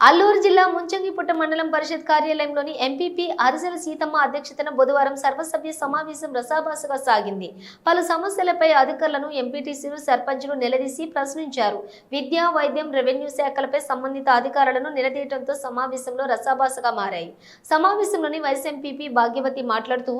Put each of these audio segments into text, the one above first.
అల్లూరు జిల్లా ముంచంగిపుట్ట మండలం పరిషత్ కార్యాలయంలోని ఎంపీపీ అరిసెల సీతమ్మ అధ్యక్షతన బుధవారం సర్వసభ్య సమావేశం రసాభాసగా సాగింది. పలు సమస్యలపై అధికారులను ఎంపీటీసీలు సర్పంచులు నిలదీసి ప్రశ్నించారు. విద్యా వైద్యం రెవెన్యూ శాఖలపై సంబంధిత అధికారులను నిలదీయడంతో సమావేశంలో రసాభాసగా మారాయి. సమావేశంలోని వైస్ ఎంపీపీ భాగ్యవతి మాట్లాడుతూ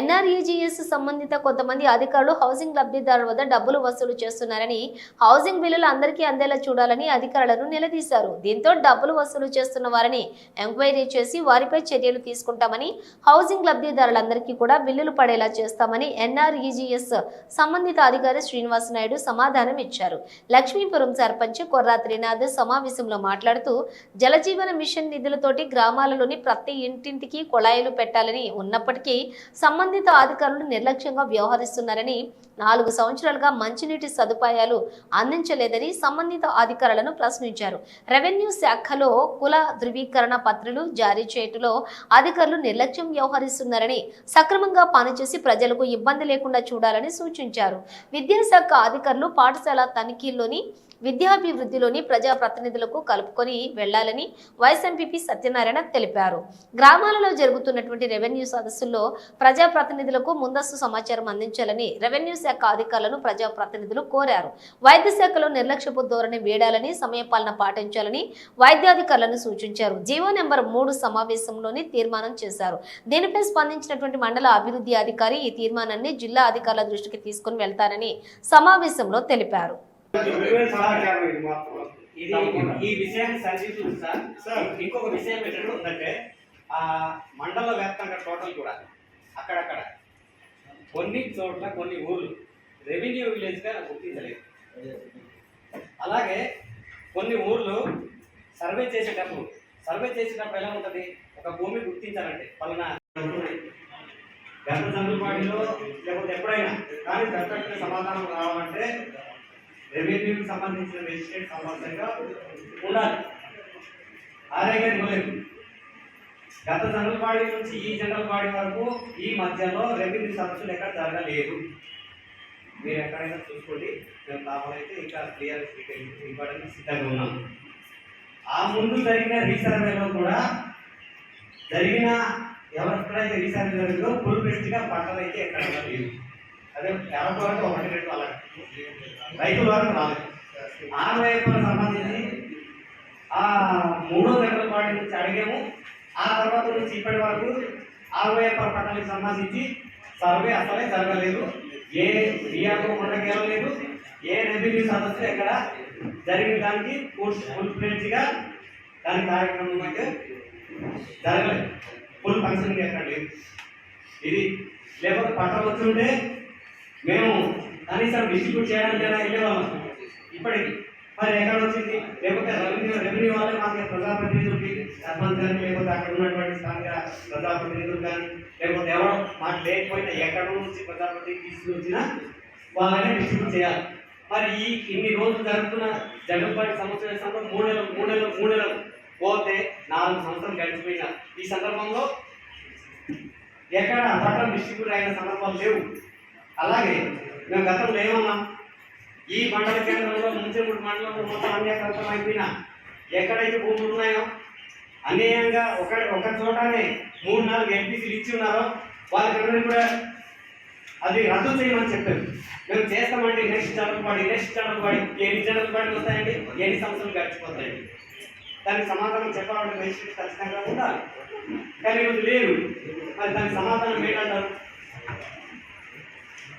ఎన్ఆర్ఈజీఎస్ సంబంధిత కొంతమంది అధికారులు హౌసింగ్ లబ్ధిదారుల వద్ద డబ్బులు వసూలు చేస్తున్నారని హౌసింగ్ బిల్లులు అందరికీ అందేలా చూడాలని అధికారులను నిలదీశారు. దీంతో డబ్బులు వసూలు చేస్తున్న వారిని ఎంక్వైరీ చేసి వారిపై చర్యలు తీసుకుంటామని హౌసింగ్ లబ్ధిదారులందరికీ కూడా బిల్లులు పడేలా చేస్తామని ఎన్ఆర్ఈజీఎస్ సంబంధిత అధికారి శ్రీనివాస్ నాయుడు సమాధానం ఇచ్చారు. లక్ష్మీపురం సర్పంచ్ కొర్రా త్రినాథ్ సమావేశంలో మాట్లాడుతూ జలజీవన మిషన్ నిధులతోటి గ్రామాలలోని ప్రతి ఇంటింటికి కుళాయిలు పెట్టాలని ఉన్నప్పటికీ సంబంధిత అధికారులు నిర్లక్ష్యంగా వ్యవహరిస్తున్నారని నాలుగు సంవత్సరాలుగా మంచినీటి సదుపాయాలు అందించలేదని సంబంధిత అధికారులను ప్రశ్నించారు. రెవెన్యూ శాఖలో కుల ధృవీకరణ పత్రాలు జారీ చేయటంలో అధికారులు నిర్లక్ష్యం వ్యవహరిస్తున్నారని సక్రమంగా పనిచేసి ప్రజలకు ఇబ్బంది లేకుండా చూడాలని సూచించారు. విద్యాశాఖ అధికారులు పాఠశాల తనిఖీల్లోని విద్యాభివృద్ధిలోని ప్రజాప్రతినిధులకు కలుపుకొని వెళ్ళాలని వైస్ ఎంపీపీ సత్యనారాయణ తెలిపారు. గ్రామాలలో జరుగుతున్నటువంటి రెవెన్యూ సదస్సుల్లో ప్రజాప్రతినిధులకు ముందస్తు సమాచారం అందించాలని రెవెన్యూ శాఖ అధికారులను ప్రజాప్రతినిధులు కోరారు. వైద్య శాఖలో నిర్లక్ష్యపు ధోరణి వేడాలని సమయపాలన పాటించాలని వైద్యాధికారులను సూచించారు. జీవో నెంబర్ మూడు సమావేశంలోని తీర్మానం చేశారు. దీనిపై స్పందించినటువంటి మండల అభివృద్ధి అధికారి ఈ తీర్మానాన్ని జిల్లా అధికారుల దృష్టికి తీసుకుని వెళ్తారని సమావేశంలో తెలిపారు. ఇది ఈ విషయాన్ని సంధిస్తుంది సార్. సార్. ఇంకొక విషయం ఏంటంటే ఉందంటే ఆ మండల వ్యాప్తంగా టోటల్ కూడా అక్కడక్కడ కొన్ని చోట్ల కొన్ని ఊర్లు రెవెన్యూ విలేజ్గా గుర్తించలేదు. అలాగే కొన్ని ఊర్లు సర్వే చేసేటప్పుడు సర్వే చేసేటప్పుడు ఎలా ఉంటుంది? ఒక భూమి గుర్తించాలంటే పలానా గత చంద్రపాటిలో లేకపోతే ఎప్పుడైనా కానీ దత్తమైన సమాధానం రావాలంటే రెవెన్యూకి సంబంధించిన రిజిస్ట్రేట్ కంపల్సరీగా ఉండాలి. ఆరోగ్యం ఇవ్వలేదు. గత జనరల్ బాడీ నుంచి ఈ జనరల్ బాడీ వరకు ఈ మధ్యలో రెవెన్యూ సర్వీసులు ఎక్కడ జరగలేదు. మీరు ఎక్కడైనా చూసుకోండి. మేము కావాలైతే ఇంకా క్లియర్ ఇవ్వడానికి సిద్ధంగా ఉన్నాం. ఆ ముందు జరిగిన రీసర్వేలో కూడా జరిగిన ఎవరెక్కడైతే రీసర్వే జరిగిందో ఫుల్ బెస్ట్గా పంటలు అయితే ఎక్కడ లేదు. అదే ఎవరి వరకు ఒకటి రెండు అలా రైతుల వరకు రాలేదు ఆరు సంబంధించి ఆ మూడో దగ్గర పాటి నుంచి అడిగాము. ఆ తర్వాత నుంచి ఇప్పటి వరకు ఆరు వైపుల పట్టాలకు సంబంధించి సర్వే అసలే జరగలేదు. ఏ రియాకో ఉండగలలేదు ఏ రెవెన్యూ సదస్సు ఎక్కడ జరిగిన దానికి ఫుల్ ఫుల్ ఫ్లెడ్జ్గా దాని కార్యక్రమం అయితే జరగలేదు. ఫుల్ ఫంక్షన్ ఎక్కడ లేదు. ఇది లేకపోతే పంట వచ్చి ఉంటే మేము కనీసం డిస్ట్రిబ్యూట్ చేయడానికి వెళ్ళేవాళ్ళం ఇప్పటికి. మరి ఎక్కడ వచ్చింది? లేకపోతే రెవెన్యూ రెవెన్యూ వాళ్ళే మాకు ప్రజాప్రతినిధులకి సర్పంచ్ కానీ లేకపోతే అక్కడ ఉన్నటువంటి స్థానిక ప్రజాప్రతినిధులు కానీ లేకపోతే ఎవరో మాకు లేకపోయినా ఎక్కడ నుంచి ప్రజాప్రతినిధి తీసుకొచ్చినా వాళ్ళనే డిస్ట్రిబ్యూట్ చేయాలి. మరి ఈ ఇన్ని రోజులు జరుగుతున్న జగన్పాటి సంవత్సరం మూడు నెలలు మూడు నెలలు మూడు నెలలు పోతే నాలుగు సంవత్సరం గడిచిపోయిన ఈ సందర్భంలో ఎక్కడ పట్టణం డిస్ట్రిబ్యూట్ అయిన సందర్భాలు లేవు. అలాగే మేము గతంలో ఏమన్నాం? ఈ మండల కేంద్రంలో ముంచెమూడు మండలంలో మొత్తం అన్యాకృతం అయిపోయినా ఎక్కడైతే భూములు ఉన్నాయో అన్యాయంగా ఒక ఒక చోటనే మూడు నాలుగు ఎంపీసీలు ఇచ్చి ఉన్నారో వాళ్ళకి కూడా అది రద్దు చేయమని చెప్పారు. మేము చేస్తామండి నెక్స్ట్ జనరల్ నెక్స్ట్ జనరల్ ఎన్ని జనరల్ వస్తాయండి? ఎన్ని సంవత్సరాలు గడిచిపోతాయండి? దానికి సమాధానం చెప్పాలంటే మెజిస్ట్రేట్ ఖచ్చితంగా ఉండాలి. కానీ ఈరోజు లేదు మరి దానికి సమాధానం ఏంటంటారు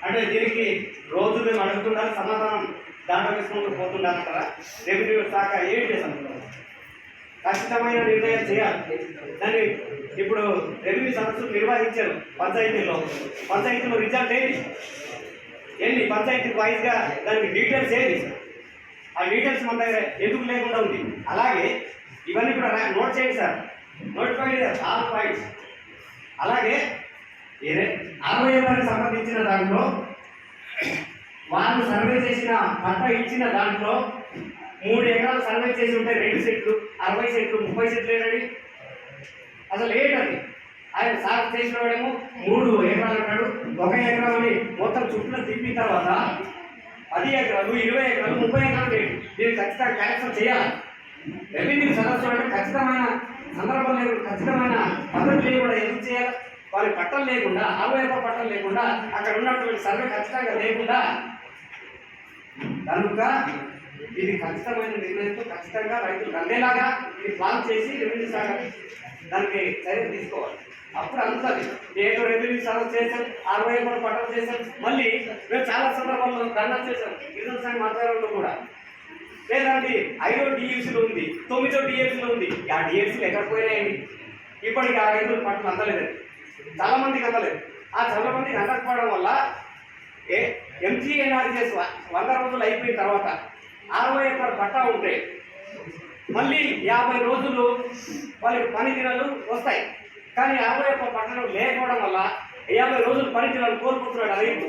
అంటే దీనికి రోజు మేము అడుగుతున్నా సమాధానం దాంట్లో తీసుకుంటూ పోతుండాలంటారా రెవెన్యూ శాఖ ఏం చేస్తాం ఖచ్చితమైన నిర్ణయం చేయాలి. దాన్ని ఇప్పుడు రెవెన్యూ సదస్సులు నిర్వహించారు పంచాయతీలో. పంచాయతీలో రిజల్ట్ ఏంటి? ఏంటి? పంచాయతీ వైజ్గా దానికి డీటెయిల్స్ ఏంటి? ఆ డీటెయిల్స్ మన దగ్గర ఎందుకు లేకుండా ఉంది? అలాగే ఇవన్నీ కూడా రా- నోట్ చేయండి సార్. నోటిఫైడ్ ఆల్ పాయింట్స్ అలాగే ఏదే అరవై ఏళ్ళకి సంబంధించిన దాంట్లో వాళ్ళు సర్వే చేసిన పంట ఇచ్చిన దాంట్లో మూడు ఎకరాలు సర్వే చేసి ఉంటే రెండు సెట్లు అరవై సెట్లు ముప్పై సెట్లు ఏంటండి అసలు ఏంటది? ఆయన సాగు చేసిన వాడేమో మూడు ఎకరాలు అంటాడు. ఒక ఎకరాలని మొత్తం చుట్టూ తిప్పిన తర్వాత పది ఎకరాలు ఇరవై ఎకరాలు ముప్పై ఎకరాలు లేదు దీన్ని ఖచ్చితంగా కరెక్షన్ చేయాలి. రెవెన్యూ సదస్సు అంటే ఖచ్చితమైన సందర్భం లేదు ఖచ్చితమైన పద్ధతి కూడా ఎందుకు చేయాలి? వారి పట్టం లేకుండా ఆలోయప పట్టం లేకుండా అక్కడ ఉన్నటువంటి సర్వే ఖచ్చితంగా లేకుండా కనుక ఇది ఖచ్చితమైన నిర్ణయంతో ఖచ్చితంగా రైతులు అందేలాగా ఇది ప్లాన్ చేసి రెవెన్యూ శాఖ దానికి చర్య తీసుకోవాలి. అప్పుడు అందుతుంది ఏదో రెవెన్యూ శాఖ చేశాను అరవై మూడు పట్టం చేశాను మళ్ళీ మేము చాలా సందర్భాల్లో ధర్నా చేశాం గిరిజన సంఘ ఆధ్వర్యంలో కూడా. లేదండి ఐదో డిఎఫ్సీలో ఉంది తొమ్మిదో డిఎఫ్సీలో ఉంది ఆ డిఎఫ్సీలు ఎక్కడ పోయినాయండి? ఇప్పటికీ ఆ రైతుల పట్టణం అందలేదు చాలా మందికి అందలేదు ఆ చాలా మందికి అందకపోవడం వల్ల ఏ ఎంజీఎన్ఆర్జీఎస్ వంద రోజులు అయిపోయిన తర్వాత అరవై ఒక్క పట్టా ఉంటే మళ్ళీ యాభై రోజులు వాళ్ళకి పని దినాలు వస్తాయి. కానీ యాభై ఒక్క పట్టణం లేకపోవడం వల్ల యాభై రోజులు పని దినాలు కోల్పోతున్నాడు రైతు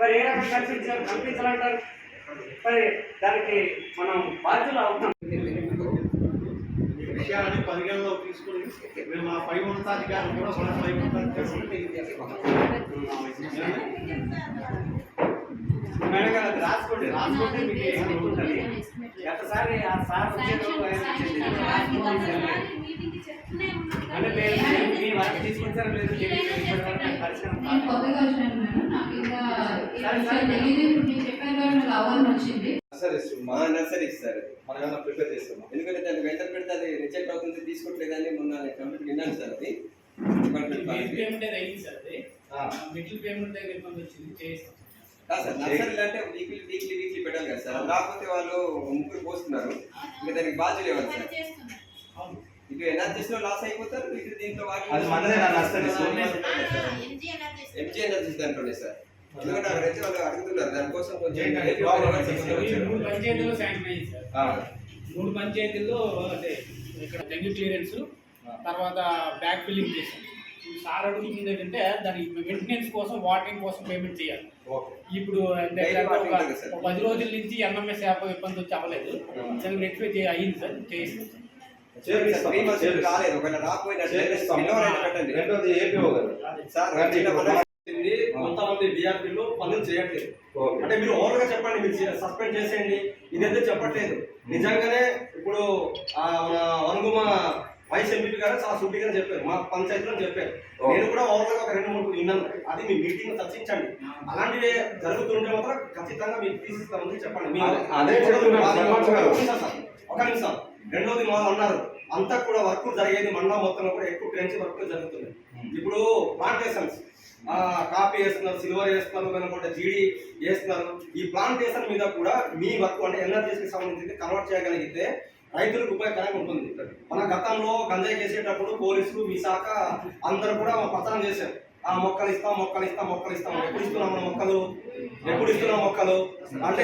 మరి ఏ రకంగా కల్పించాలి కల్పించాలంటారు మరి దానికి మనం బాధ్యులు అవుతాం. విషయాన్ని పరిగణలో తీసుకుని మేము మా పై ఉన్నతాధికారులు కూడా మన పై మేడం గారు అది రాసుకోండి రాసుకుంటే మీకు ఏమి ఉంటుంది ఒకసారి ఆ సార్ వచ్చేటప్పుడు అంటే మీరు మీ వర్క్ తీసుకుంటారో లేదు వచ్చింది. సార్ మా నర్సరీ సార్ మనం ఏమైనా ప్రిపేర్ చేస్తున్నాం ఎందుకంటే దాన్ని వెంట పెడితే అది రిజెక్ట్ అవుతుంది తీసుకోవట్లేదని మొన్న కంప్లీట్ విన్నాను సార్ అది. Department middle. పేమెంట్ అది అయింది సార్ అది. ఆ. మిడిల్ పేమెంట్ దగ్గర ఇబ్బంది వచ్చింది చేయిస్తాం. కాదు సార్ నర్సరీలు అంటే వీక్లీ వీక్లీ వీక్లీ పెట్టాలి కదా సార్. వాళ్ళు ముగ్గురు పోస్తున్నారు. ఇంకా దానికి బాధ్యులు ఇవ్వాలి సార్? అవును. ఇటు ఎనర్జీస్లో లాస్ అయిపోతారు ఇటు దీంట్లో సార్. ఎంజీ ఎనర్జీస్ దాంట్లోనే సార్. ఎందుకంటే అక్కడైతే వాళ్ళు అడుగుతున్నారు దానికోసం కొంచెం. మూడు పంచాయతీల్లో అదే ఇక్కడ డెంగ్యూ క్లియరెన్స్ తర్వాత బ్యాక్ ఫిల్లింగ్ చేసాం ఈ సార్ అడుగుతుంది ఏంటంటే దాని మెయింటెనెన్స్ కోసం వాటరింగ్ కోసం పేమెంట్ చేయాలి. ఇప్పుడు పది రోజుల నుంచి ఎన్ఎంఎస్ యాప్ ఇబ్బంది వచ్చి అవ్వలేదు. దానికి రెక్టిఫై చేయ అయింది సార్. ఇది కొంతమంది డిఆర్పీలు పనులు చేయట్లేదు. అంటే మీరు ఓవర్గా చెప్పండి మీరు సస్పెండ్ చేసేయండి. ఇదైతే చెప్పట్లేదు. నిజంగానే ఇప్పుడు ఆ మన వనుగుమ వైస్ ఎంపీ గారు చాలా సూటిగా చెప్పారు. మా పంచాయతీలో చెప్పారు. నేను కూడా ఓవర్గా ఒక రెండు మూడు విన్నాను. అది మీ మీటింగ్ చర్చించండి. అలాంటివి జరుగుతుంటే మాత్రం ఖచ్చితంగా మీకు తీసిస్తామని చెప్పండి. అదే- ఒక. నిమిషం రెండోది మా అన్నారు. అంతా కూడా వర్క్ జరిగేది మండలం మొత్తంలో కూడా ఎక్కువ ట్రెంచ్ వర్క్ జరుగుతుంది ఇప్పుడు ప్లాంటేషన్స్ కాపీ వేస్తున్నారు సిల్వర్ వేస్తున్నారు లేకపోతే జీడి వేస్తున్నారు. ఈ ప్లాంటేషన్ మీద కూడా మీ వర్క్ అంటే ఎనర్జీకి సంబంధించి కన్వర్ట్ చేయగలిగితే రైతులకు ఉపయోగకరంగా ఉంటుంది. మన గతంలో గంజాయి చేసేటప్పుడు పోలీసులు మీ శాఖ అందరూ కూడా ప్రచారం చేశారు. ఆ మొక్కలు ఇస్తాం మొక్కలు ఇస్తాం మొక్కలు ఇస్తాం. ఎప్పుడు ఇస్తున్నాం మన మొక్కలు? ఎప్పుడు ఇస్తున్నాం మొక్కలు? అంటే.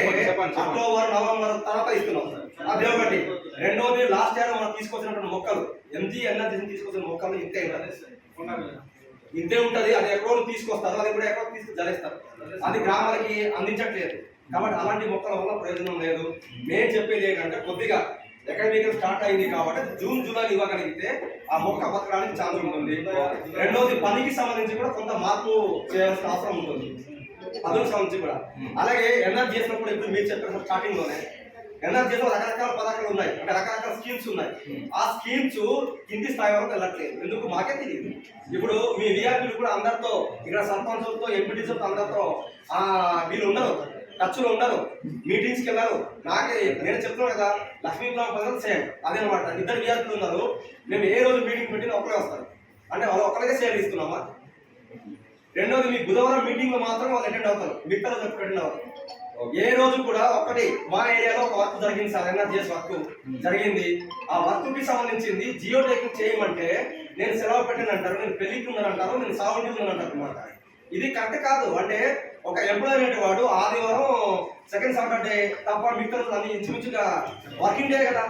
అక్టోబర్ నవంబర్ తర్వాత ఇస్తున్నాం. అదే ఒకటి రెండోది లాస్ట్ ఇయర్ మనం తీసుకొచ్చినటువంటి మొక్కలు. ఎంజీ ఎన్ఆర్జీ తీసుకొచ్చిన మొక్కలు ఇంతే ఇంతే ఉంటది. అది ఎక్కడో తీసుకొస్తారు. అది కూడా ఎక్కడో తీసుకు జరేస్తారు అది గ్రామాలకి అందించట్లేదు. కాబట్టి అలాంటి మొక్కల వల్ల ప్రయోజనం లేదు. నేను చెప్పేది ఏంటంటే కొద్దిగా ఎకడమిక్ స్టార్ట్ అయింది కాబట్టి జూన్ జూలై ఇవ్వగలిగితే ఆ మొక్క బతకడానికి ఛాన్స్ ఉంటుంది. రెండోది పనికి సంబంధించి కూడా కొంత మార్పు చేయాల్సిన అవసరం ఉంటుంది. పదులకు సంబంధించి కూడా. అలాగే ఎన్ఆర్ చేసినప్పుడు ఇప్పుడు మీరు చెప్పిన స్టార్టింగ్లోనే ఎన్ఆర్ చేసిన రకరకాల పథకాలు ఉన్నాయి. అంటే రకరకాల స్కీమ్స్ ఉన్నాయి. ఆ స్కీమ్స్ కింది స్థాయి వరకు వెళ్ళట్లేదు. ఎందుకు? మాకే తెలియదు. ఇప్పుడు మీ విఆర్పీలు కూడా అందరితో ఇక్కడ సర్పంచులతో ఎంపీటీసీలతో అందరితో ఆ వీళ్ళు ఉన్నారు టచ్లో ఉండరు మీటింగ్స్కి వెళ్ళారు. నాకే నేను చెప్తున్నాను కదా లక్ష్మీపురం పథకం సేమ్. అదేనమాట ఇద్దరు విద్యార్థులు ఉన్నారు. మేము ఏ రోజు మీటింగ్ పెట్టినా ఒకరే వస్తారు. అంటే వాళ్ళు ఒకరికే సేవ ఇస్తున్నామా? రెండోది మీ బుధవారం మీటింగ్లో మాత్రం వాళ్ళు అటెండ్ అవుతారు. మిగతా రోజు అటెండ్ అవుతారు. ఏ రోజు కూడా ఒకటి మా ఏరియాలో ఒక వర్క్ జరిగింది సార్ ఎన్ఆర్జీఎస్ వర్క్ జరిగింది. ఆ వర్క్కి సంబంధించింది జియో టెక్నిక్ చేయమంటే నేను సెలవు పెట్టాను అంటారు నేను పెళ్ళికి ఉన్నాను అంటారు నేను సాగుంటి ఉన్నాను అంటారు అనమాట ఇది కరెక్ట్ కాదు. అంటే ఒక ఎంప్లాయీ అనేవాడు ఆదివారం సెకండ్ సాటర్డే తప్ప మిగతా అన్ని ఇంచుమించుగా వర్కింగ్ డే కదా.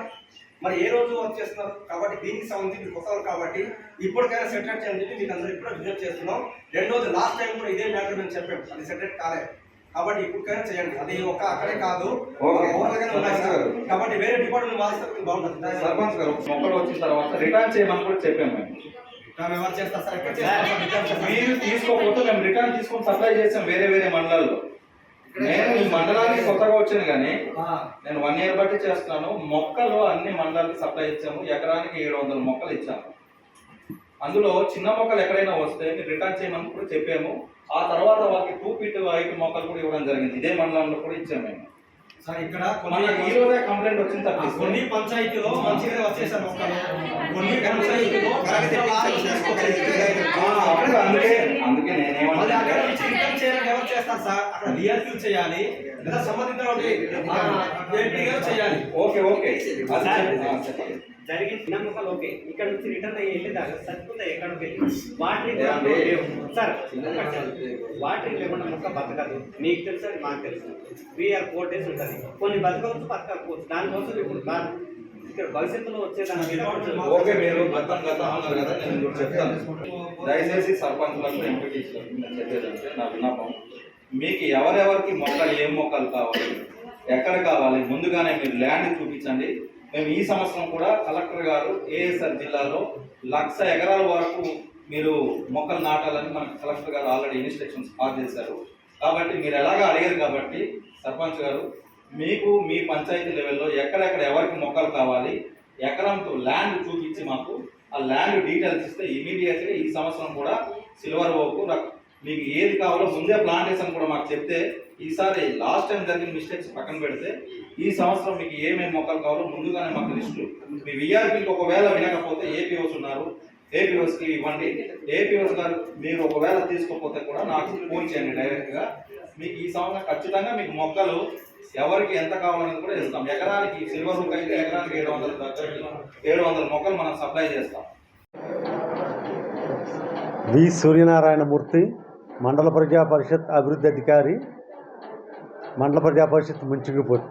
మరి ఏ రోజు వర్క్ చేస్తున్నారు? కాబట్టి దీనికి సంబంధించి మీరు కొత్తవారు కాబట్టి ఇప్పటికైనా సెటరేట్ చేయని చెప్పి మీకు అందరికి కూడా విజ్ఞప్తి చేస్తున్నాం. రెండోది లాస్ట్ టైం కూడా ఇదే మ్యాటర్ మేము చెప్పాం. అది సెటరేట్ కాలే. కాబట్టి ఇప్పటికైనా చేయండి. అది ఒక అక్కడే కాదు. కాబట్టి వేరే డిపార్ట్మెంట్ మారిస్తే బాగుంటుంది. సర్పంచ్ గారు మొక్కలు వచ్చిన తర్వాత రిటర్న్ చేయమని కూడా చెప్పాము మీరు తీసుకోకపోతే మేము రిటర్న్ తీసుకొని సప్లై చేసాం వేరే వేరే మండలాల్లో. నేను ఈ మండలానికి కొత్తగా వచ్చాను కానీ నేను వన్ ఇయర్ బట్టి చేస్తున్నాను. మొక్కలు అన్ని మండలానికి సప్లై ఇచ్చాము. ఎకరానికి ఏడు వందల మొక్కలు ఇచ్చాము. అందులో చిన్న మొక్కలు ఎక్కడైనా వస్తే మీరు రిటర్న్ చేయమని కూడా చెప్పాము. ఆ తర్వాత వాళ్ళకి టూ ఫీట్ హైట్ మొక్కలు కూడా ఇవ్వడం జరిగింది. ఇదే మండలంలో కూడా ఇచ్చాము మేము. సార్ ఇక్కడ మన కొన్ని ఈ రోజే కంప్లైంట్ వచ్చింది తప్పిస్తే కొన్ని పంచాయతీలో మంచిగానే వచ్చేసారు మొక్కలు కొన్ని పంచాయతీలో అందుకే అందుకే నేనేమన్నా అక్కడ నుంచి రిటర్న్ చేయాలని ఎవరు చేస్తారు సార్? అక్కడ డిఆర్పీ చేయాలి. లేదా చేయాలి. ఓకే జరిగిన చిన్న మొక్కలు ఓకే. ఇక్కడ నుంచి రిటర్న్ అయ్యి వెళ్ళేదాకా సరిపోతాయి ఎక్కడికి వెళ్ళి సార్ లేకుండా మొక్క బతకదు. మీకు తెలుసు మాకు తెలుసు. త్రీ ఆర్ ఫోర్ డేస్ ఉంటుంది. కొన్ని బతకవచ్చు దానికోసం ఇప్పుడు ఇక్కడ భవిష్యత్తులో వచ్చేదానికి ఓకే మీరు గతం గతం అన్నారు కదా నేను చెప్తాను. దయచేసి సర్పంచులకు చెప్పేదంటే నా విన్నపం. మీకు ఎవరెవరికి మొక్కలు ఏం మొక్కలు కావాలి ఎక్కడ కావాలి ముందుగానే మీరు ల్యాండ్ చూపించండి. మేము ఈ సంవత్సరం కూడా కలెక్టర్ గారు ఏఎస్ఆర్ జిల్లాలో లక్ష ఎకరాల వరకు మీరు మొక్కలు నాటాలని మనకు కలెక్టర్ గారు ఆల్రెడీ ఇన్స్ట్రక్షన్స్ పాస్ చేశారు. కాబట్టి మీరు ఎలాగ అడిగారు కాబట్టి సర్పంచ్ గారు మీకు మీ పంచాయతీ లెవెల్లో ఎక్కడెక్కడ ఎవరికి మొక్కలు కావాలి ఎకరంతో ల్యాండ్ చూపించి మాకు ఆ ల్యాండ్ డీటెయిల్స్ ఇస్తే ఇమీడియట్గా ఈ సంవత్సరం కూడా సిల్వర్ ఓకు మీకు ఏది కావాలో ముందే ప్లాంటేషన్ కూడా మాకు చెప్తే ఈసారి లాస్ట్ టైం జరిగిన మిస్టేక్స్ పక్కన పెడితే ఈ సంవత్సరం మీకు ఏమేమి మొక్కలు కావాలో ముందుగానే మాకు లిస్టు మీ విఆర్పీకి ఒకవేళ వినకపోతే ఏపీఓస్ ఉన్నారు. ఏపీఓస్కి ఇవ్వండి. ఏపీఓస్ గారు మీరు ఒకవేళ తీసుకోకపోతే కూడా నాకు ఫోన్ చేయండి డైరెక్ట్గా మీకు ఈ సంవత్సరం ఖచ్చితంగా మీకు మొక్కలు ఎవరికి ఎంత కావాలనేది కూడా ఇస్తాం. ఎకరానికి సిల్వర్ అయితే ఎకరానికి ఏడు వందల ఏడు వందల మొక్కలు మనం సప్లై చేస్తాం. వి సూర్యనారాయణమూర్తి మండల ప్రజా పరిషత్ అభివృద్ధి అధికారి మండల ప్రజా పరిషత్ ముంచుకుపోయి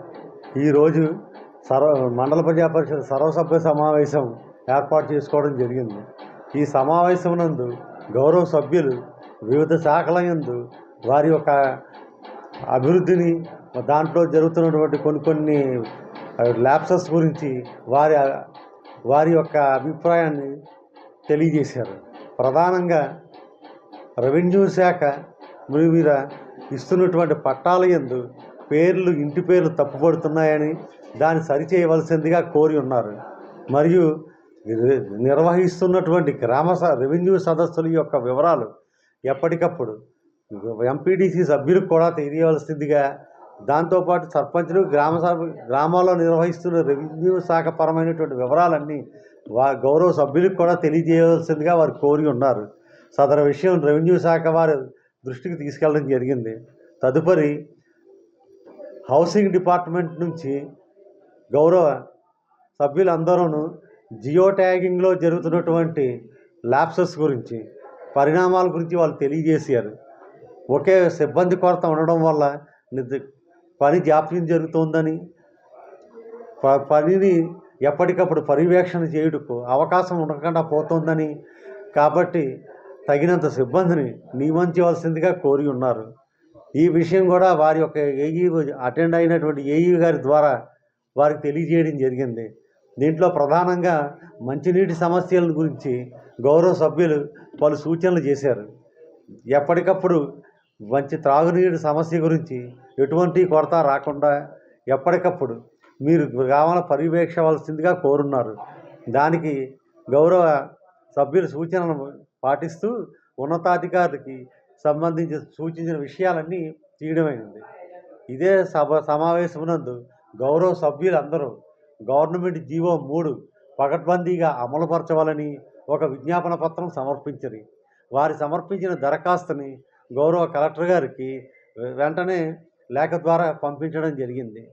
ఈరోజు సర్వ మండల ప్రజా పరిషత్ సర్వసభ్య సమావేశం ఏర్పాటు చేసుకోవడం జరిగింది. ఈ సమావేశం నందు గౌరవ సభ్యులు వివిధ శాఖల యందు వారి యొక్క అభివృద్ధిని దాంట్లో జరుగుతున్నటువంటి కొన్ని కొన్ని ల్యాప్సెస్ గురించి వారి వారి యొక్క అభిప్రాయాన్ని తెలియజేశారు. ప్రధానంగా రెవెన్యూ శాఖ మీ మీద ఇస్తున్నటువంటి పట్టాల యందు పేర్లు ఇంటి పేర్లు తప్పుపడుతున్నాయని దాన్ని సరిచేయవలసిందిగా కోరి ఉన్నారు. మరియు నిర్వహిస్తున్నటువంటి గ్రామ స- రెవెన్యూ సదస్సుల యొక్క వివరాలు ఎప్పటికప్పుడు ఎంపీడీసీ సభ్యులకు కూడా తెలియవలసిందిగా దాంతోపాటు సర్పంచులు గ్రామ సభ గ్రామాల్లో నిర్వహిస్తున్న రెవెన్యూ శాఖ పరమైనటువంటి వివరాలన్నీ వా గౌరవ సభ్యులకు కూడా తెలియజేయవలసిందిగా వారు కోరి ఉన్నారు. సదరు విషయం రెవెన్యూ శాఖ వారి దృష్టికి తీసుకెళ్ళడం జరిగింది. తదుపరి హౌసింగ్ డిపార్ట్మెంట్ నుంచి గౌరవ సభ్యులందరూ జియో ట్యాగింగ్లో జరుగుతున్నటువంటి ల్యాప్సెస్ గురించి పరిణామాల గురించి వాళ్ళు తెలియజేశారు. ఒకే సిబ్బంది కొరత ఉండడం వల్ల పని జాప్యం జరుగుతోందని ప- పనిని ఎప్పటికప్పుడు పర్యవేక్షణ చేయుటకు అవకాశం ఉండకుండా పోతోందని కాబట్టి తగినంత సిబ్బందిని నియమించవలసిందిగా కోరి ఉన్నారు. ఈ విషయం కూడా వారి యొక్క ఏఈ అటెండ్ అయినటువంటి ఏఈ గారి ద్వారా వారికి తెలియజేయడం జరిగింది. దీంట్లో ప్రధానంగా మంచినీటి సమస్యల గురించి గౌరవ సభ్యులు పలు సూచనలు చేశారు. ఎప్పటికప్పుడు మంచి త్రాగునీటి సమస్య గురించి ఎటువంటి కొరత రాకుండా ఎప్పటికప్పుడు మీరు గ్రామాల పర్యవేక్షవలసిందిగా కోరున్నారు. దానికి గౌరవ సభ్యుల సూచనలు పాటిస్తూ ఉన్నతాధికారికి సంబంధించి సూచించిన విషయాలన్నీ తీయడమైనది ఇదే సభ సమావేశమునందు గౌరవ సభ్యులందరూ గవర్నమెంట్ జీవో మూడు పకడ్బందీగా అమలుపరచవాలని ఒక విజ్ఞాపన పత్రం సమర్పించరు. వారి సమర్పించిన దరఖాస్తుని గౌరవ కలెక్టర్ గారికి వెంటనే లేఖ ద్వారా పంపించడం జరిగింది.